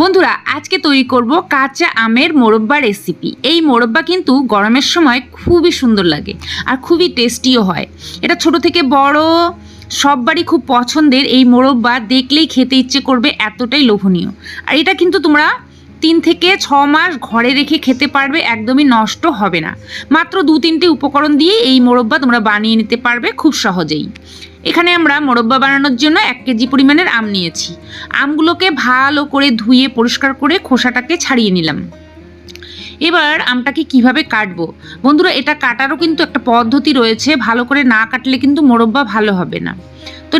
বন্ধুরা, আজকে তৈরি করব কাঁচা আমের মোরব্বা রেসিপি এই মোরব্বা কিন্তু গরমের সময় খুবই সুন্দর লাগে আর খুবই টেস্টিও হয়। এটা ছোট থেকে বড়, সববারই খুব পছন্দের এই মোরব্বা। দেখলেই খেতে ইচ্ছে করবে, এতটাই লোভনীয়। আর এটা কিন্তু তোমরা তিন থেকে ছ মাস ঘরে রেখে খেতে পারবে একদমই নষ্ট হবে না। মাত্র দু তিনটে উপকরণ দিয়ে এই মোরব্বা তোমরা বানিয়ে নিতে পারবে খুব সহজেই। এখানে আমরা মোরব্বা বানানোর জন্য এক কেজি পরিমাণের আম নিয়েছি। আমগুলোকে ভালো করে ধুয়ে পরিষ্কার করে খোসাটাকে ছাড়িয়ে নিলাম। এবার আমটাকে কীভাবে কাটবো? বন্ধুরা, এটা কাটারও কিন্তু একটা পদ্ধতি রয়েছে। ভালো করে না কাটলে কিন্তু মোরব্বা ভালো হবে না।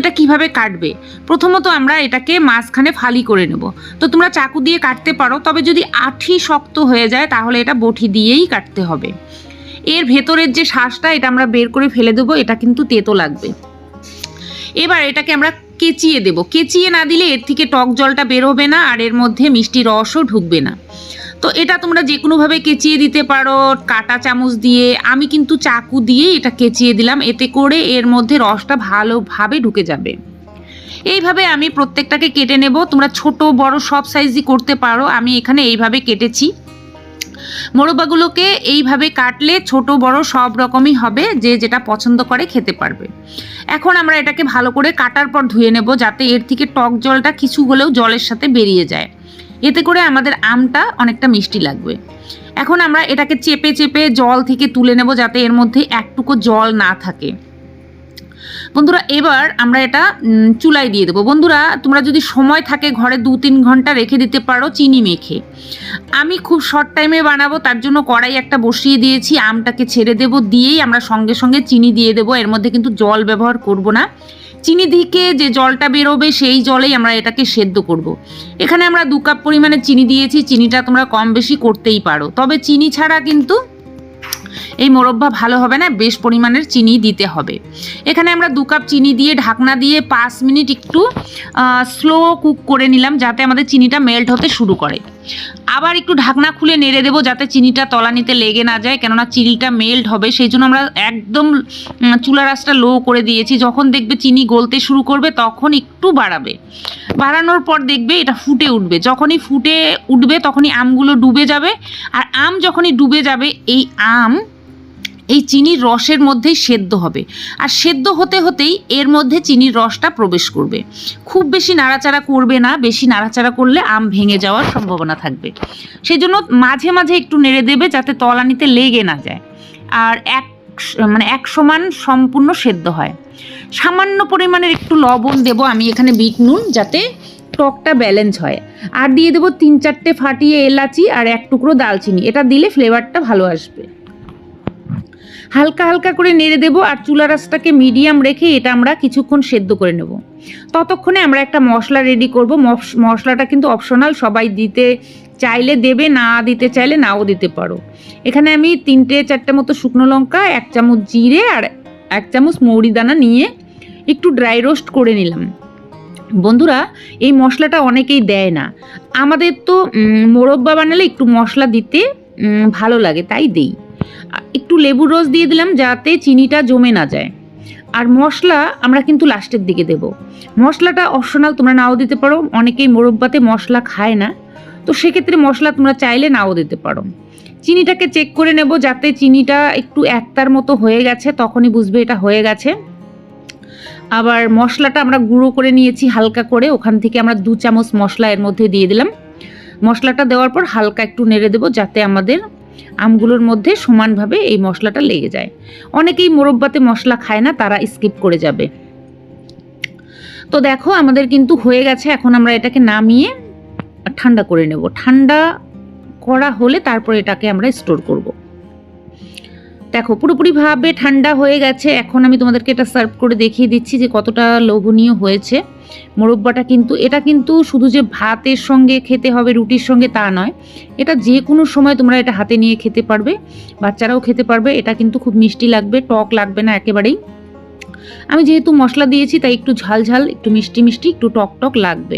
এটা কীভাবে কাটবে? প্রথমত আমরা এটাকে মাঝখানে ফালি করে নেব। তো তোমরা চাকু দিয়ে কাটতে পারো, তবে যদি আঠি শক্ত হয়ে যায়, তাহলে এটা বটি দিয়েই কাটতে হবে। এর ভেতরের যে শ্বাসটা, এটা আমরা বের করে ফেলে দেবো, এটা কিন্তু তেতো লাগবে। এবার এটাকে আমরা কেচিয়ে দেব। কেচিয়ে না দিলে এর থেকে টক জলটা বেরোবে না, আর এর মধ্যে মিষ্টি রসও ঢুকবে না। তো এটা তোমরা যে কোনোভাবে কেচিয়ে দিতে পারো, কাটা চামচ দিয়ে। আমি কিন্তু চাকু দিয়ে এটা কেচিয়ে দিলাম, এতে করে এর মধ্যে রসটা ভালোভাবে ঢুকে যাবে। এইভাবে আমি প্রত্যেকটাকে কেটে নেব। তোমরা ছোট, বড় সব সাইজই করতে পারো। আমি এখানে এইভাবে কেটেছি। মোরব্বাগুলোকে এইভাবে কাটলে ছোট, বড় সব রকমই হবে, যে যেটা পছন্দ করে খেতে পারবে। এখন আমরা এটাকে ভালো করে কাটার পর ধুয়ে নেব, যাতে এর থেকে টক জলটা কিছু হলেও জলের সাথে বেরিয়ে যায়। এতে করে আমাদের আমটা অনেকটা মিষ্টি লাগবে। এখন আমরা এটাকে চেপে চেপে জল থেকে তুলে নেব যাতে এর মধ্যে একটুকু জল না থাকে। বন্ধুরা, এবার আমরা এটা চুলায় দিয়ে দেবো। বন্ধুরা, তোমরা যদি সময় থাকে ঘরে দু তিন ঘণ্টা রেখে দিতে পারো চিনি মেখে। আমি খুব শর্ট টাইমে বানাবো, তার জন্য কড়াই একটা বসিয়ে দিয়েছি, আমটাকে ছেড়ে দেব, দিয়েই আমরা সঙ্গে সঙ্গে চিনি দিয়ে দেবো। এর মধ্যে কিন্তু জল ব্যবহার করব না। চিনি থেকে যে জলটা বেরোবে, সেই জলেই আমরা এটাকে সেদ্ধ করব। এখানে আমরা দু কাপ পরিমাণে চিনি দিয়েছি, চিনিটা তোমরা কম বেশি করতেই পারো। তবে চিনি ছাড়া কিন্তু এই মোরব্বা ভালো হবে না, বেশ পরিমাণের চিনি দিতে হবে। এখানে আমরা দু কাপ চিনি দিয়ে ঢাকনা দিয়ে পাঁচ মিনিট একটু স্লো কুক করে নিলাম, যাতে আমাদের চিনিটা মেল্ট হতে শুরু করে। আবার একটু ঢাকনা খুলে নেড়ে দেবো যাতে চিনিটা তলানিতে লেগে না যায়, কেননা চিনিটা মেল্ট হবে। সেই জন্য আমরা একদম চুলা রাসটা লো করে দিয়েছি। যখন দেখবে চিনি গলতে শুরু করবে, তখন একটু বাড়াবে। বাড়ানোর পর দেখবে এটা ফুটে উঠবে। যখনই ফুটে উঠবে, তখনই আমগুলো ডুবে যাবে। আর আম যখনই ডুবে যাবে, এই আম এই চিনির রসের মধ্যেই সেদ্ধ হবে। আর সেদ্ধ হতে হতেই এর মধ্যে চিনির রসটা প্রবেশ করবে। খুব বেশি নাড়াচাড়া করবে না, বেশি নাড়াচাড়া করলে আম ভেঙে যাওয়ার সম্ভাবনা থাকবে। সেই জন্য মাঝে মাঝে একটু নেড়ে দেবে যাতে তলানিতে লেগে না যায়। আর এক মানে এক সমান সম্পূর্ণ সেদ্ধ হয়। সামান্য পরিমাণের একটু লবণ দেব আমি এখানে বিট নুন যাতে টকটা ব্যালেন্স হয়। আর দিয়ে দেবো তিন চারটে ফাটিয়ে এলাচি আর এক টুকরো দালচিনি। এটা দিলে ফ্লেভারটা ভালো আসবে। হালকা হালকা করে নেড়ে দেবো আর চুলা রাসটাকে মিডিয়াম রেখে এটা আমরা কিছুক্ষণ সেদ্ধ করে নেব। ততক্ষণে আমরা একটা মশলা রেডি করব। মশ- মশলাটা কিন্তু অপশনাল সবাই দিতে চাইলে দেবে, না দিতে চাইলে নাও দিতে পারো। এখানে আমি তিনটে চারটে মতো শুকনো লঙ্কা, এক চামচ জিরে আর এক চামচ মৌরি দানা নিয়ে একটু ড্রাই রোস্ট করে নিলাম। বন্ধুরা, এই মশলাটা অনেকেই দেয় না। আমাদের তো মোরব্বা বানালে একটু মশলা দিতে ভালো লাগে, তাই দেই। একটু লেবুর রস দিয়ে দিলাম যাতে চিনিটা জমে না যায়। আর মশলা আমরা কিন্তু লাস্টের দিকে দেব। মশলাটা অপশনাল তোমরা নাও দিতে পারো। অনেকেই মোরব্বাতে মশলা খায় না। তো সেক্ষেত্রে মশলা তোমরা চাইলে নাও দিতে পারো। চিনিটাকে চেক করে নেব যাতে চিনিটা একটু একতার মতো হয়ে গেছে, তখনই বুঝবে এটা হয়ে গেছে। আবার মশলাটা আমরা গুঁড়ো করে নিয়েছি হালকা করে, ওখান থেকে আমরা দু চামচ মশলা এর মধ্যে দিয়ে দিলাম। মশলাটা দেওয়ার পর হালকা একটু নেড়ে দেবো যাতে আমাদের আমগুলোর মধ্যে সমানভাবে এই মশলাটা লেগে যায়। অনেকেই মোরব্বাতে মশলা খায় না, তারা স্কিপ করে যাবে। তো দেখো, আমাদের কিন্তু হয়ে গেছে, এখন আমরা এটাকে নামিয়ে ঠান্ডা করে নেব। ঠান্ডা করা হলে তারপর এটাকে আমরা স্টোর করব। দেখো, পুরোপুরিভাবে ঠান্ডা হয়ে গেছে। এখন আমি তোমাদেরকে এটা সার্ভ করে দেখিয়ে দিচ্ছি যে কতটা লোভনীয় হয়েছে। মোরব্বাটা কিন্তু, এটা কিন্তু শুধু যে ভাতের সঙ্গে খেতে হবে, রুটির সঙ্গে তা নয়। এটা যে কোনো সময় তোমরা এটা হাতে নিয়ে খেতে পারবে, বাচ্চারাও খেতে পারবে। এটা কিন্তু খুব মিষ্টি লাগবে, টক লাগবে না একেবারেই। আমি যেহেতু মশলা দিয়েছি, তাই একটু ঝাল ঝাল, একটু মিষ্টি মিষ্টি, একটু টক টক লাগবে।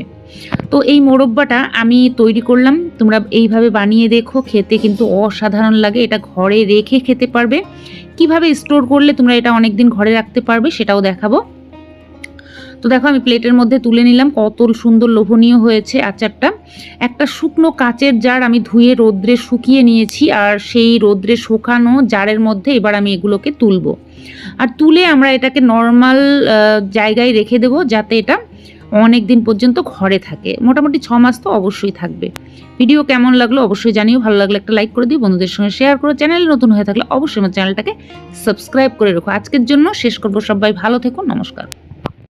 তো এই মোরব্বাটা আমি তৈরি করলাম। তোমরা এইভাবে বানিয়ে দেখো, খেতে কিন্তু অসাধারণ লাগে। এটা ঘরে রেখে খেতে পারবে। কীভাবে স্টোর করলে তোমরা এটা অনেক দিন ঘরে রাখতে পারবে সেটাও দেখাবো। তো দেখো, আমি প্লেটের মধ্যে তুলে নিলাম। কত সুন্দর লোভনীয় হয়েছে আচারটা। একটা শুকনো কাচের জার আমি ধুয়ে রোদ্রে শুকিয়ে নিয়েছি আর সেই রোদ্রে শুকানো জারের মধ্যে এবার আমি এগুলোকে তুলবো। আর তুলে আমরা এটাকে নর্মাল জায়গায় রেখে দেবো যাতে এটা অনেক দিন পর্যন্ত ঘরে থাকে। মোটামুটি ছ মাস তো অবশ্যই থাকবে। ভিডিও কেমন লাগল অবশ্যই জানিও। ভালো লাগলে একটা লাইক করে দিও। বন্ধুদের সঙ্গে শেয়ার করো। চ্যানেল নতুন হয়ে থাকলে অবশ্যই আমার চ্যানেলটাকে সাবস্ক্রাইব করে রেখো। আজকের জন্য শেষ করব। সবাই ভালো থেকো। নমস্কার।